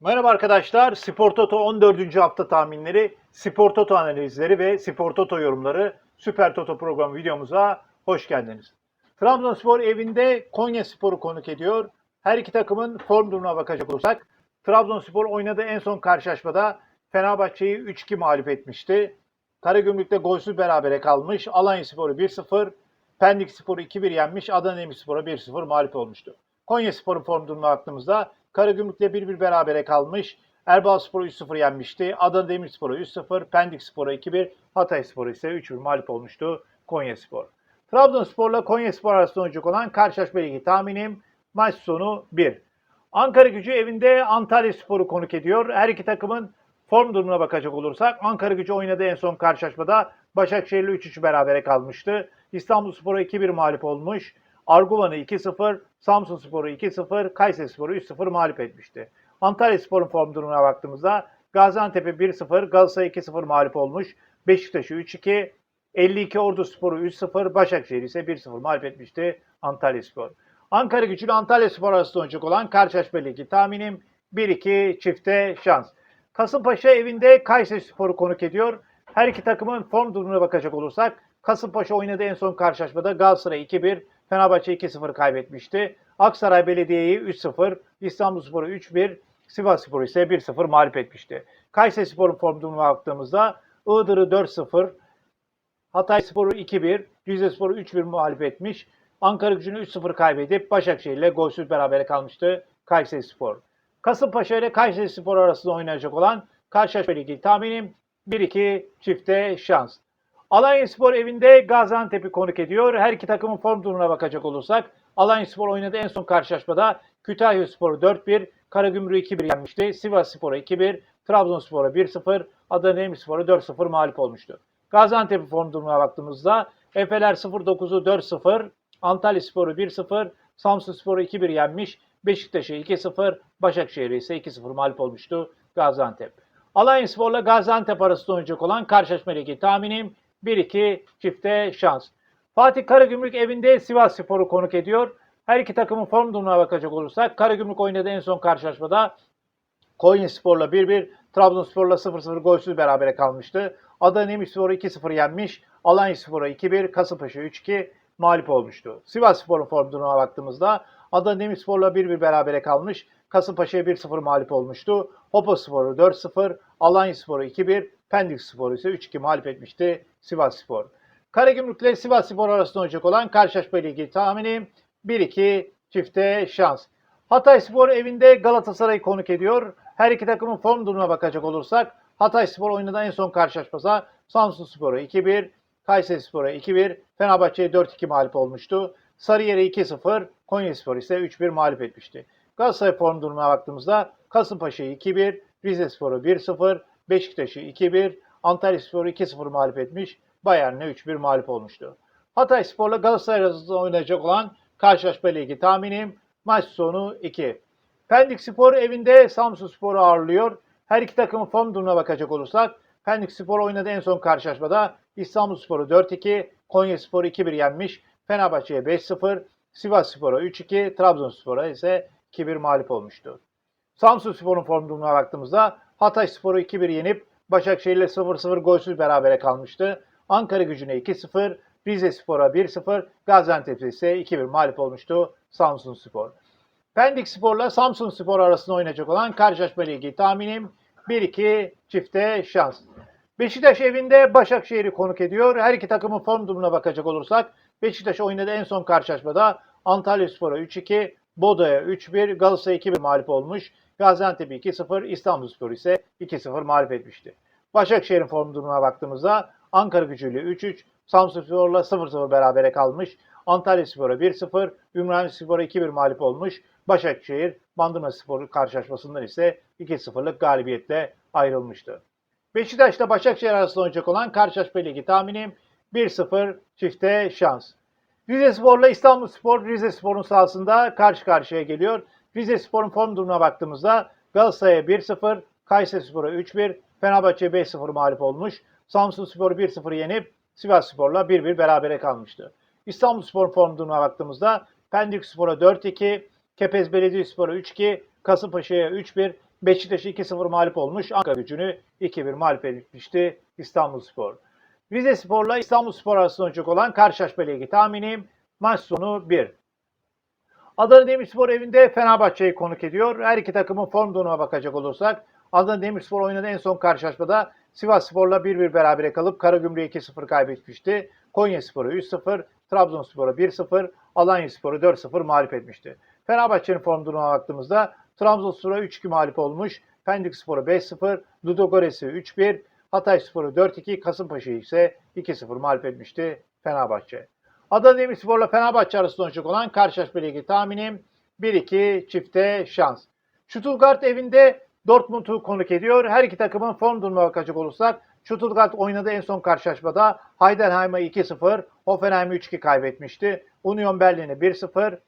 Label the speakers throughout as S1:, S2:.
S1: Merhaba arkadaşlar. Spor Toto 14. hafta tahminleri, Spor Toto analizleri ve Spor Toto yorumları Süper Toto programı videomuza hoş geldiniz. Trabzonspor evinde Konya Spor'u konuk ediyor. Her iki takımın form durumuna bakacak olursak Trabzonspor oynadığı en son karşılaşmada Fenerbahçe'yi 3-2 mağlup etmişti. Karagümrük'te golsüz berabere kalmış. Alanya Spor'u 1-0, Pendik Spor'u 2-1 yenmiş. Adana Demirspor'a 1-0 mağlup olmuştu. Konya Spor'un form durumuna baktığımızda Karagümrük'le 1-1 berabere kalmış. Erbaa Spor'u 3-0 yenmişti. Adana Demirspor'u 3-0, Pendik Spor'u 2-1, Hatay Spor'u ise 3-1 mağlup olmuştu Konya Spor. Trabzonspor'la Konya Spor arasında oynayacak olan karşılaşma ligi tahminim maç sonu 1. Ankara gücü evinde Antalya Spor'u konuk ediyor. Her iki takımın form durumuna bakacak olursak Ankara gücü oynadığı en son karşılaşmada Başakşehir'le 3-3 berabere kalmıştı. İstanbul Spor'a 2-1 mağlup olmuş. Arguvan'ı 2-0, Samsun Spor'u 2-0, Kayseri Spor'u 3-0 mağlup etmişti. Antalya Spor'un form durumuna baktığımızda Gaziantep'e 1-0, Galatasaray 2-0 mağlup olmuş. Beşiktaş'ı 3-2, 52 Ordu Spor'u 3-0, Başakşehir ise 1-0 mağlup etmişti Antalya Spor. Ankara gücü ile Antalya Spor arasında oynayacak olan karşılaşma ligi tahminim 1-2 çifte şans. Kasımpaşa evinde Kayseri Spor'u konuk ediyor. Her iki takımın form durumuna bakacak olursak Kasımpaşa oynadığı en son karşılaşmada Galatasaray 2-1, Fenerbahçe 2-0 kaybetmişti. Aksaray Belediye'yi 3-0, İstanbulspor'u 3-1, Sivasspor'u ise 1-0 mağlup etmişti. Kayseri Spor'un form durumuna baktığımızda Iğdır'ı 4-0, Hatay Spor'u 2-1, Rize Spor'u 3-1 mağlup etmiş. Ankara gücünü 3-0 kaybedip Başakşehir ile golsüz berabere kalmıştı Kayseri Spor. Kasımpaşa ile Kayseri Spor arasında oynayacak olan karşılaşma ligi tahminim 1-2 çifte şans. Alanya Spor evinde Gaziantep'i konuk ediyor. Her iki takımın form durumuna bakacak olursak Alanya Spor oynadığı en son karşılaşmada Kütahya Spor'u 4-1, Karagümrük'ü 2-1 yenmişti. Sivas Spor'a 2-1, Trabzonspor'a 1-0, Adana Demirspor'a 4-0 mağlup olmuştu. Gaziantep'in form durumuna baktığımızda Efeler 0-9'u 4-0, Antalya Spor'u 1-0, Samsun Spor'u 2-1 yenmiş, Beşiktaş'ı 2-0, Başakşehir'i ise 2-0 mağlup olmuştu Gaziantep. Alanya Spor'la Gaziantep arasında oynayacak olan karşılaşma ligi tahminim 1-2 çifte şans. Fatih Karagümrük evinde Sivas Spor'u konuk ediyor. Her iki takımın form durumuna bakacak olursak Karagümrük oynadığı en son karşılaşmada Konya Spor'la 1-1, Trabzonspor'la 0-0 golsüz berabere kalmıştı. Adana Demirspor'u 2-0 yenmiş, Alanya Spor'a 2-1, Kasımpaşa 3-2 mağlup olmuştu. Sivas Spor'un form durumuna baktığımızda Adana Demirspor'la 1-1 berabere kalmış, Kasımpaşa'ya 1-0 mağlup olmuştu. Hopa Spor'u 4-0, Alanya Spor'u 2-1, Pendik Spor'u ise 3-2 mağlup etmişti Sivas Spor. Karagümrük Sivas Spor arasında olacak olan karşılaşma ile ilgili tahminim 1-2 çifte şans. Hatay Spor evinde Galatasaray'ı konuk ediyor. Her iki takımın form durumuna bakacak olursak Hatay Spor oynadığı en son karşılaşmada Samsun Spor'a 2-1, Kayseri Spor'a 2-1, Fenerbahçe'ye 4-2 mağlup olmuştu. Sarıyer'e 2-0, Konya Spor ise 3-1 mağlup etmişti. Galatasaray form durumuna baktığımızda Kasımpaşa'yı 2-1, Rize Spor'u 1-0, Beşiktaş'ı 2-1, Antalya Spor'u 2-0 mağlup etmiş, Bayern'e 3-1 mağlup olmuştu. Hatay Spor'la Galatasaray arasında oynayacak olan karşılaşma ligi tahminim maç sonu 2. Pendik Spor evinde Samsun Spor'u ağırlıyor. Her iki takımın form durumuna bakacak olursak Pendik Spor oynadığı en son karşılaşmada İstanbul Spor'u 4-2, Konya Spor'u 2-1 yenmiş, Fenerbahçe'ye 5-0, Sivas Spor'a 3-2, Trabzonspor'a ise 2-1 mağlup olmuştu. Samsun Spor'un form durumuna baktığımızda Hatay Spor'u 2-1 yenip Başakşehir'le 0-0 golsüz berabere kalmıştı. Ankara gücüne 2-0, Rize Spor'a 1-0, Gaziantep ise 2-1 mağlup olmuştu Samsun Spor. Pendik Spor'la Samsun Spor arasında oynayacak olan karşılaşma ligi tahminim 1-2 çifte şans. Beşiktaş evinde Başakşehir'i konuk ediyor. Her iki takımın form durumuna bakacak olursak Beşiktaş oynadığı en son karşılaşmada Antalya Spor'a 3-2, Bodo'ya 3-1, Galatasaray 2-1 mağlup olmuş. Gaziantep 2-0, İstanbulspor ise 2-0 mağlup etmişti. Başakşehir'in form durumuna baktığımızda Ankara gücüyle 3-3, Samsunspor'la 0-0 berabere kalmış. Antalya Spor'a 1-0, Ümraniye Spor'a 2-1 mağlup olmuş. Başakşehir, Bandırma Spor karşılaşmasından ise 2-0'lık galibiyetle ayrılmıştı. Beşiktaş'ta Başakşehir arasında oynayacak olan karşılaşma ligi tahminim 1-0 çifte şans. Rize Spor'la İstanbul Spor, Rize Spor'un sahasında karşı karşıya geliyor. Rize Spor'un form durumuna baktığımızda Galatasaray'a 1-0, Kayseri Spor'a 3-1, Fenerbahçe 5-0 mağlup olmuş. Samsun Spor'u 1-0 yenip Sivas Spor'la 1-1 berabere kalmıştı. İstanbul Spor form durumuna baktığımızda Pendik Spor'a 4-2, Kepez Belediyespor'a 3-2, Kasımpaşa'ya 3-1, Beşiktaş'ı 2-0 mağlup olmuş. Ankara gücünü 2-1 mağlup etmişti İstanbul Spor. Rize Spor'la İstanbul Spor arasında oynayacak olan karşılaşma ilgili tahminim maç sonu 1. Adana Demirspor evinde Fenerbahçe'yi konuk ediyor. Her iki takımın form durumuna bakacak olursak Adana Demirspor oynadığı en son karşılaşmada Sivas Spor'la 1-1 berabere kalıp Karagümrük'e 2-0 kaybetmişti. Konya Spor'u 3-0, Trabzonspor'u 1-0, Alanya Spor'u 4-0 mağlup etmişti. Fenerbahçe'nin form durumuna baktığımızda Trabzonspor'a 3-2 mağlup olmuş, Pendik Spor'u 5-0, Ludogorets'i 3-1, Hatay Spor'u 4-2, Kasımpaşa'yı ise 2-0 mağlup etmişti Fenerbahçe. Adana Demirspor'la Fenerbahçe arasında oynayacak olan karşılaşma ile ilgili tahminim 1-2 çifte şans. Stuttgart evinde Dortmund'u konuk ediyor. Her iki takımın form durumuna bakacak olursak Stuttgart oynadığı en son karşılaşmada Heidenheim'a 2-0, Hoffenheim'i 3-2 kaybetmişti. Union Berlin'i 1-0,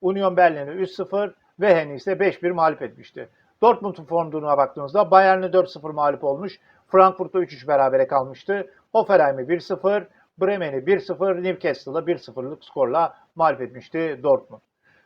S1: Union Berlin'i 3-0, Wehen'i ise 5-1 mağlup etmişti. Dortmund'un form durumuna baktığımızda Bayern'i 4-0 mağlup olmuş. Frankfurt'ta 3-3 berabere kalmıştı. Hoffenheim'i 1-0, Bremen'i 1-0, Newcastle'ı 1-0'lık skorla mağlup etmişti Dortmund.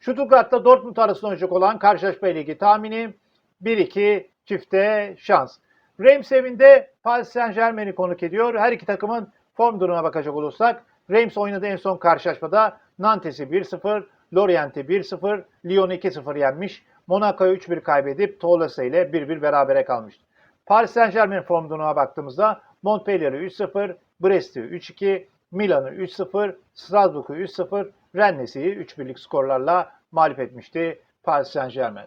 S1: Stuttgart'ta Dortmund arasında oynayacak olan karşılaşma ilgili tahminim 1-2 çifte şans. Reims evinde Paris Saint Germain'i konuk ediyor. Her iki takımın form durumuna bakacak olursak Reims oynadığı en son karşılaşmada Nantes'i 1-0, Lorient'i 1-0, Lyon'u 2-0 yenmiş. Monaco'yu 3-1 kaybedip Toulouse ile 1-1 berabere kalmıştı. Paris Saint Germain form durumuna baktığımızda Montpellier'i 3-0, Brest'i 3-2, Milan'ı 3-0, Strasbourg'u 3-0, Rennes'i 3-1'lik skorlarla mağlup etmişti Paris Saint Germain.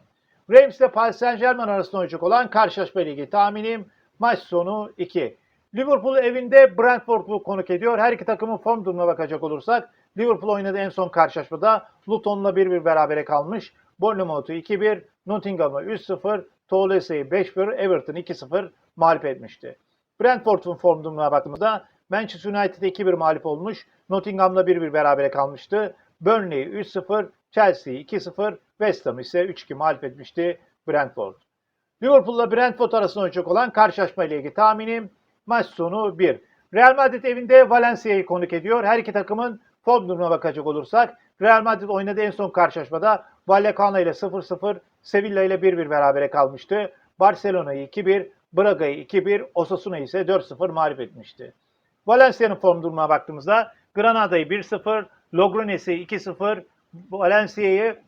S1: Reims ile Paris Saint Germain arasında oynayacak olan karşılaşma ilgili tahminim maç sonu 2. Liverpool evinde Brentford'u konuk ediyor. Her iki takımın form durumuna bakacak olursak Liverpool oynadığı en son karşılaşmada Luton'la 1-1 berabere kalmış. Bournemouth'u 2-1, Nottingham'ı 3-0, Toulouse'yi 5-1, Everton'ı 2-0 mağlup etmişti. Brentford'un form durumuna baktığımızda Manchester United 2-1 mağlup olmuş. Nottingham'la 1-1 berabere kalmıştı. Burnley 3-0, Chelsea 2-0, West Ham ise 3-2 mağlup etmişti Brentford. Liverpool'la Brentford arasında oynayacak olan karşılaşma ile ilgili tahminim maç sonu 1. Real Madrid evinde Valencia'yı konuk ediyor. Her iki takımın form durumuna bakacak olursak Real Madrid oynadığı en son karşılaşmada Vallecano ile 0-0, Sevilla ile 1-1 berabere kalmıştı. Barcelona'yı 2-1, Braga'yı 2-1, Osasuna'yı ise 4-0 mağlup etmişti. Valencia'nın form durumuna baktığımızda Granada'yı 1-0, Logroñes'i 2-0, Valencia'yı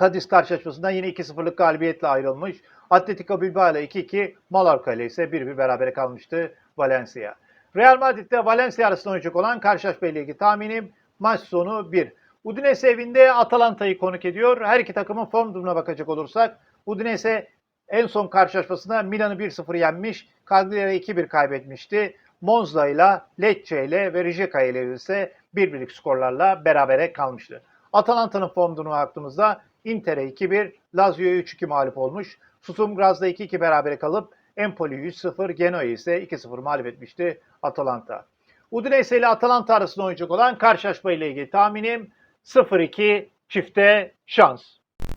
S1: Cadiz karşılaşmasından yine 2-0'lık galibiyetle ayrılmış. Atletico Bilbao ile 2-2, Mallorca ile ise 1-1 berabere kalmıştı Valencia. Real Madrid ile Valencia arasında oynayacak olan karşılaşma ile ilgili tahminim maç sonu 1. Udinese evinde Atalanta'yı konuk ediyor. Her iki takımın form durumuna bakacak olursak Udinese en son karşılaşmasında Milan'ı 1-0 yenmiş. Cagliari'ye 2-1 kaybetmişti. Monza ile Lecce ile ve Rijeka ile ise 1-1'lik skorlarla berabere kalmıştı. Atalanta'nın form durumuna baktığımızda Inter'e 2-1, Lazio'ya 3-2 mağlup olmuş. Susum Graz'da 2-2 berabere kalıp Empoli 3-0, Genoa ise 2-0 mağlup etmişti Atalanta. Udinese ile Atalanta arasında oynayacak olan karşılaşma ile ilgili tahminim 0-2 çifte şans.